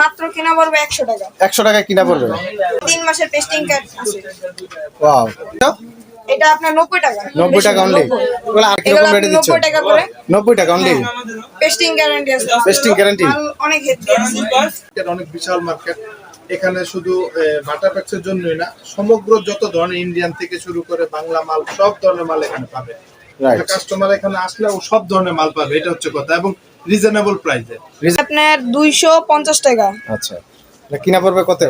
মাত্র কিনা পড়বে একশো টাকা। একশো টাকা কিনা পড়বে? তিন মাসের টেস্টিং কার্ড আছে। ওয়াও। এটা আপনার নব্বই টাকা। নব্বই টাকা অনলি এগুলো আর কীরকম রেটে দিচ্ছ? নব্বই টাকা করে? নব্বই টাকা অনলি পেস্টিং গ্যারান্টি আছে। guarantee? মাল অনেক আছে। অনেক বিশাল মার্কেট এখানে শুধু বাটা প্যাক্সের জন্যই না সমগ্র যত ধরনের ইন্ডিয়ান থেকে শুরু করে বাংলা মাল সব ধরনের মাল এখানে পাবে। কাস্টমার এখানে আসলে ও সব ধরনের মাল পাবে এটা হচ্ছে কথা। এবং রিজনেবল প্রাইসে আপনার দুইশো পঞ্চাশ টাকা। আচ্ছা। এটা কিনা পড়বে কত?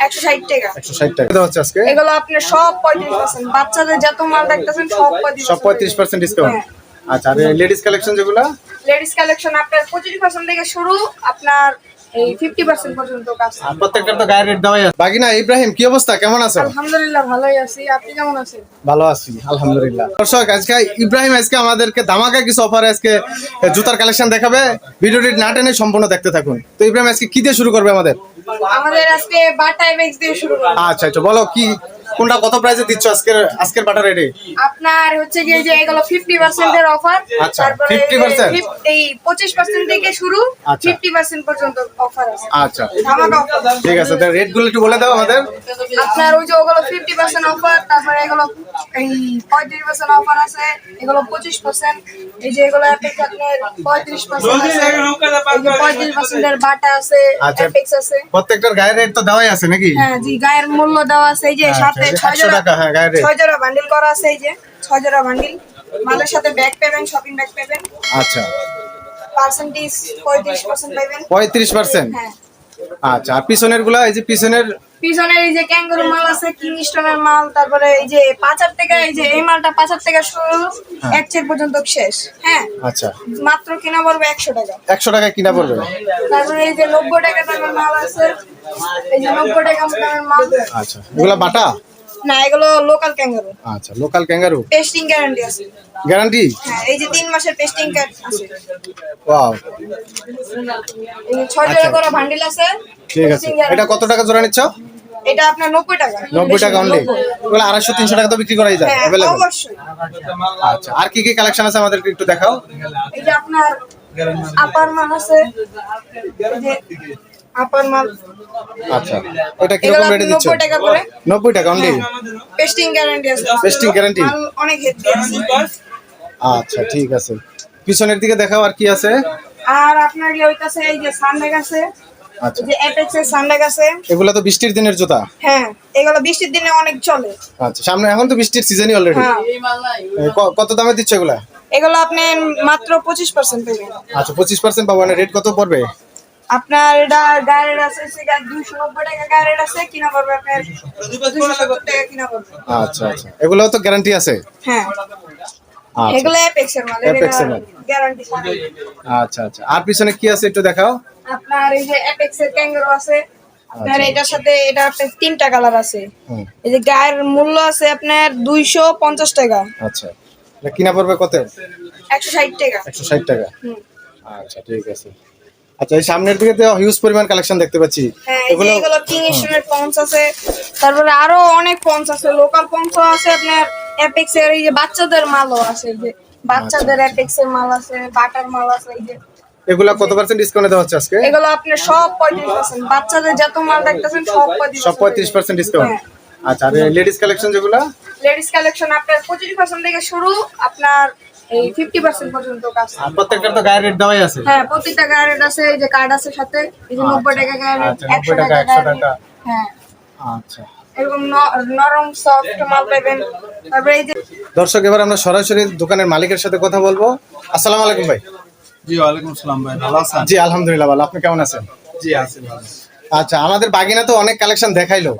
একশো ষাট টাকা। একশো ষাট টাকা। দেওয়া হচ্ছে আজকে? এগুলো আপনি সব পঁয়ত্রিশ পার্সেন্ট বাচ্চাদের যত মাল দেখতেছেন সব পঁয়ত্রিশ সব পঁয়ত্রিশ পার্সেন্ট ডিসকাউন্ট হ্যাঁ। আচ্ছা আর লেডিস কালেকশন যেগুলো? লেডিস কালেকশন আপনার পঁচিশ পার্সেন্ট থেকে শুরু আপনার এই ফিফটি পার্সেন্ট পর্যন্ত কাজ আর তো গায়ের রেট দেওয়াই আছে। বাকি না ইব্রাহিম কি অবস্থা? কেমন আছো? আলহামদুলিল্লাহ ভালোই আছি। আপনি কেমন আছেন? ভালো আছি আলহামদুলিল্লাহ। দর্শক আজকে ইব্রাহিম আজকে আমাদেরকে ধামাকা কিছু অফার আজকে জুতার কালেকশন দেখাবে। ভিডিওটি না টেনে সম্পূর্ণ দেখতে থাকুন। তো ইব্রাহিম আজকে কি দিয়ে শুরু করবে আমাদের? আমাদের আজকে বাটা এমএক্স দিয়ে শুরু করব। আচ্ছা আচ্ছা বলো কি কোনটা কত প্রাইসে দিচ্ছ আজকের আজকের বাটা রেটে আপনার হচ্ছে যে আচ্ছা, যে এগুলো 50% এর অফার আচ্ছা 50% এই 25% থেকে শুরু আচ্ছা। 50% পর্যন্ত অফার আছে। আচ্ছা। ঠিক আছে তাহলে রেটগুলো একটু বলে দাও আমাদের। আপনার ওই যে ওগুলো 50% অফার তারপরে এগুলো এই 35% অফার আছে এগুলো 25% এই যে এগুলো অ্যাপেক্স 35% 35% এর বাটা আছে আচ্ছা। অ্যাপেক্স আছে। প্রত্যেকটার গায়ের রেট তো দেওয়াই আছে নাকি? হ্যাঁ জি গায়ের মূল্য দেওয়া আছে এই যে 7 পার্সেন্টেজ 35% পাবেন 35% হ্যাঁ। মাল তারপরে এই যে পাচার থেকে এই যে এই মালটা পাচার থেকে শুরু এক চেক পর্যন্ত শেষ হ্যাঁ। আচ্ছা। মাত্র কিনা পড়বে একশো টাকা। একশো টাকা কিনা পড়বে? তারপরে এই যে নব্বই টাকা মাল আছে এই যে নব্বই টাকা বাটা? না এগুলো লোকাল ক্যাঙ্গুরু আচ্ছা লোকাল ক্যাঙ্গারু পেস্টিং গ্যারান্টি আছে। গ্যারান্টি হ্যাঁ এই যে মাসের পেস্টিং কার্ড আছে। ওয়াও এই যে ছয় জোড়া করে বান্ডিল আছে ঠিক আছে। এটা কত টাকা জোড়া নিচ্ছ? এটা আপনার নব্বই টাকা। নব্বই টাকা অনলি এগুলো আড়াইশো তিনশো টাকা তো বিক্রি করাই যায় হ্যাঁ অবশ্যই। আচ্ছা আর কি কি কালেকশন আছে আমাদেরকে একটু দেখাও? এই যে আপনার আপার মাল আছে আপার মাল। আচ্ছা কীরকম আপনি রেটে দিচ্ছ নব্বই টাকা করে। নব্বই টাকা অনলি পেস্টিং গ্যারান্টি আছে। Guarantee? মাল অনেক আছে। আচ্ছা ঠিক আছে। পিছনের দিকে দেখাও আর কি আছে। আর আপনার ইয়ে হইতাছে এই যে সানডেক আছে। আচ্ছা। যে অ্যাপেক্স এর সানডেক আছে। এগুলো তো বৃষ্টির দিনের জুতা? হ্যাঁ এগুলো বৃষ্টির দিনে অনেক চলে। আচ্ছা সামনে এখন তো বৃষ্টির সিজনই অলরেডি হ্যাঁ। কত দামে দিচ্ছ এগুলা? এগুলো আপনি মাত্র পঁচিশ পার্সেন্ট পাবেন আচ্ছা পঁচিশ পার্সেন্ট পাবো রেট কত পড়বে? আপনার এটা গায়ের আছে সেটা দুইশো নব্বই টাকা গায়ের আছে কিনা পড়বে আপনার টাকা কিনা পড়বে। আচ্ছা আচ্ছা। এগুলো তো গ্যারান্টি আছে? হ্যাঁ। আচ্ছা। এগুলো অ্যাপেক্স এর মাল Apex এর মাল। গ্যারান্টি আচ্ছা আচ্ছা। আর পিছনে কি আছে একটু দেখাও? আপনার এই যে অ্যাপেক্স এর ক্যাঙ্গারো আছে আপনার আচ্ছা। এটার সাথে এটা আপনার তিনটা কালার আছে। এই যে গায়ের মূল্য আছে আপনার দুইশো পঞ্চাশ টাকা। আচ্ছা। কিনা পড়বে কত? একশো ষাট টাকা। একশো ষাট টাকা। আচ্ছা ঠিক আছে। আচ্ছা এই সামনের দিকে তো হিউজ পরিমাণ কালেকশন দেখতে পাচ্ছি। হ্যাঁ এই এগুলো কিং স্টোনের পঞ্চ আছে তারপরে আরও অনেক পঞ্চ আছে লোকাল পঞ্চ আছে আপনার অ্যাপেক্স এর এই যে বাচ্চাদের মালও আছে যে বাচ্চাদের অ্যাপেক্স এর মাল আছে বাটার মাল আছে এই যে। এগুলা কত পার্সেন্ট ডিসকাউন্ট দেওয়া হচ্ছে আজকে? এগুলো আপনার সব পঁয়ত্রিশ পার্সেন্ট বাচ্চাদের যত মাল দেখতেছেন সব পঁয়ত্রিশ সব পঁয়ত্রিশ পার্সেন্ট ডিসকাউন্ট হ্যাঁ। আচ্ছা আর লেডিস কালেকশন যেগুলা? লেডিস কালেকশন আপনার পঁচিশ পার্সেন্ট থেকে শুরু আপনার এই ফিফটি পার্সেন্ট পর্যন্ত কাজ আর তো গায়ের রেট দেওয়াই আছে। হ্যাঁ প্রতিটা গাড়ির আছে এই যে কার্ড আছে সাথে এই যে নব্বই টাকা গাড়ি আচ্ছা, একশো 90 টাকা, টাকা 100 টাকা। হ্যাঁ। আচ্ছা। এরকম নরম সফট মাল পাবেন। তারপরে এই যে দর্শক এবার আমরা সরাসরি দোকানের মালিকের সাথে কথা বলব। আসসালামু আলাইকুম ভাই। জি ওয়ালাইকুম সালাম ভাই ভালো আছেন? জি আলহামদুলিল্লাহ ভালো। আপনি কেমন আছেন? জি আছি ভালো আচ্ছা আমাদের বাগিনা তো অনেক কালেকশন দেখাইলো।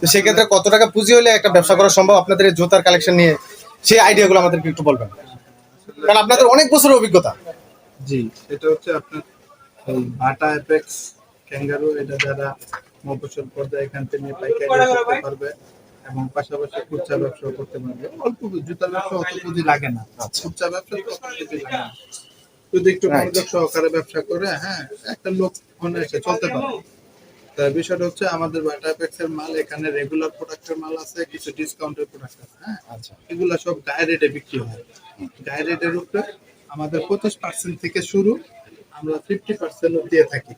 তো সেক্ষেত্রে কত টাকা পুঁজি হলে একটা ব্যবসা করা সম্ভব? আপনাদের জুতার কালেকশন নিয়ে সেই আইডিয়াগুলো আমাদেরকে একটু বলবেন। কারণ আপনাদের অনেক বছরের অভিজ্ঞতা। জি এটা হচ্ছে আপনার এই বাটা অ্যাপেক্স ক্যাঙ্গারু এটা যারা মফসল পর্যায়ে এখান থেকে নিয়ে পাইকারি করতে পারবে এবং পাশাপাশি খুচরা ব্যবসা করতে পারবে। অল্প জুতার ব্যবসা অত পুঁজি লাগে না। খুচরা ব্যবসা তো অত পুঁজি লাগে না। যদি একটু. মনোযোগ সহকারে ব্যবসা করে হ্যাঁ একটা লোক অনায়াসে চলতে পারে। বিষয়টা হচ্ছে আমাদের অ্যাপেক্সের মাল এখানে রেগুলার প্রোডাক্টের মাল আছে কিছু ডিসকাউন্টের প্রোডাক্ট আছে হ্যাঁ? আচ্ছা। এগুলা সব গায়ে রেটে বিক্রি হয়। গায়ে রেটের উপরে আমাদের পঁচিশ পার্সেন্ট থেকে শুরু আমরা ফিফটি পার্সেন্ট দিয়ে থাকি।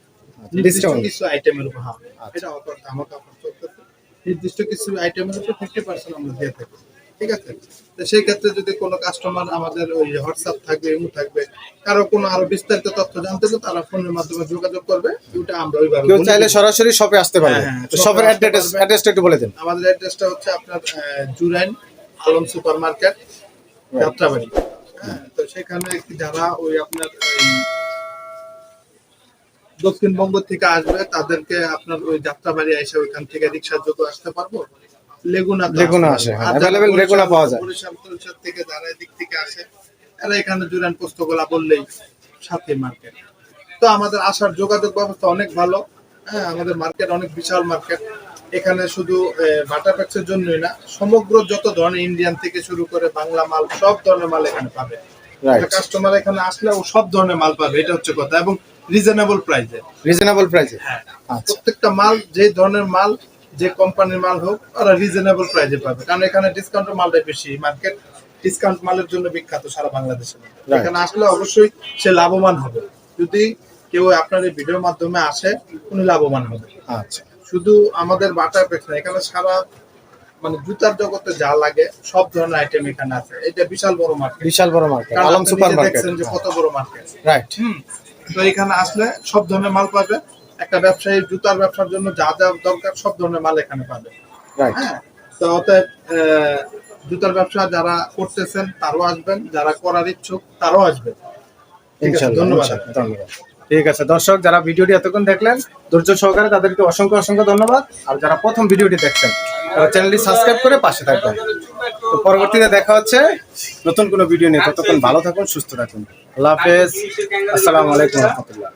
নির্দিষ্ট কিছু আইটেমের উপর হ্যাঁ। আচ্ছা। এটা অফার আমাকে অফার চলতেছে। নির্দিষ্ট কিছু আইটেমের উপর ফিফটি পার্সেন্ট আমরা দিয়ে থাকি। ঠিক আছে? তো সেই ক্ষেত্রে যদি কোনো কাস্টমার আমাদের ওই হোয়াটসঅ্যাপ থাকবে ইমো থাকবে কারও কোনো আরও বিস্তারিত তথ্য জানতে তারা ফোনের মাধ্যমে যোগাযোগ করবে ওটা আমরা ওইভাবে কেউ চাইলে সরাসরি শপে আসতে এ শপের অ্যাড্রেস অ্যাড্রেসটা একটু বলে দিন। আমাদের অ্যাড্রেসটা হচ্ছে আপনার জুরাইন আলম সুপার মার্কেট যাত্রাবাড়ি। হ্যাঁ তো সেখানে যারা ওই আপনার দক্ষিণবঙ্গ থেকে আসবে তাদেরকে আপনার ওই যাত্রাবাড়ি এসে ওইখান থেকে রিক্সার যোগ আসতে পারব। লেগুনা লেগুনা আসে, হ্যাঁ, লেগুনা পাওয়া যায়। বরিশাল বরিশাল থেকে যারা এদিক থেকে আসে এরা এখানে জুরাইন পোস্তগোলা বললেই সাথে মার্কেট। তো আমাদের আসার যোগাযোগ ব্যবস্থা অনেক ভালো। হ্যাঁ আমাদের মার্কেট অনেক বিশাল মার্কেট। এখানে শুধু বাটা প্যাক্সের জন্যই না সমগ্র যত ধরনের ইন্ডিয়ান থেকে শুরু করে বাংলা মাল সব ধরনের মাল এখানে পাবে। কাস্টমার এখানে আসলে ও সব ধরনের মাল পাবে এটা হচ্ছে কথা। এবং রিজনেবল প্রাইসে রিজনেবল প্রাইসে হ্যাঁ। আচ্ছা। প্রত্যেকটা মাল যে ধরনের মাল যে কোম্পানির মাল হোক ওরা রিজনেবল প্রাইসে পাবে। কারণ এখানে ডিসকাউন্টের মালটাই বেশি। মার্কেট ডিসকাউন্ট মালের জন্য বিখ্যাত সারা বাংলাদেশে এখানে আসলে অবশ্যই সে লাভবান হবে। যদি কেউ আপনার এই ভিডিওর মাধ্যমে আসে উনি লাভবান হবে। আচ্ছা। শুধু আমাদের বাটা পেক্স না এখানে সারা মানে জুতার জগতে যা লাগে সব ধরনের আইটেম এখানে আছে। এটা বিশাল বড় মার্কেট বিশাল বড় মার্কেট আলম সুপার মার্কেট দেখছেন যে কত বড় মার্কেট রাইট হুম। তো এখানে আসলে সব ধরনের মাল পাবে। একটা ব্যবসায়ী জুতার ব্যবসার জন্য যা যা দরকার সব ধরনের মাল এখানে পাবে। হ্যাঁ? তো অতএব জুতার ব্যবসা যারা করতেছেন তারাও আসবেন। যারা করার ইচ্ছুক তারাও আসবেন। ধন্যবাদ। ধন্যবাদ। ঠিক আছে দর্শক যারা ভিডিওটি এতক্ষণ দেখলেন ধৈর্য সহকারে তাদেরকে অসংখ্য অসংখ্য ধন্যবাদ। আর যারা প্রথম ভিডিওটি দেখছেন তারা চ্যানেলটি সাবস্ক্রাইব করে পাশে থাকবেন। তো পরবর্তীতে দেখা হচ্ছে নতুন কোনো ভিডিও নিয়ে। ততক্ষণ ভালো থাকুন সুস্থ থাকুন। আল্লাহ হাফেজ। আসসালামু আলাইকুম রহমতুল্লাহ।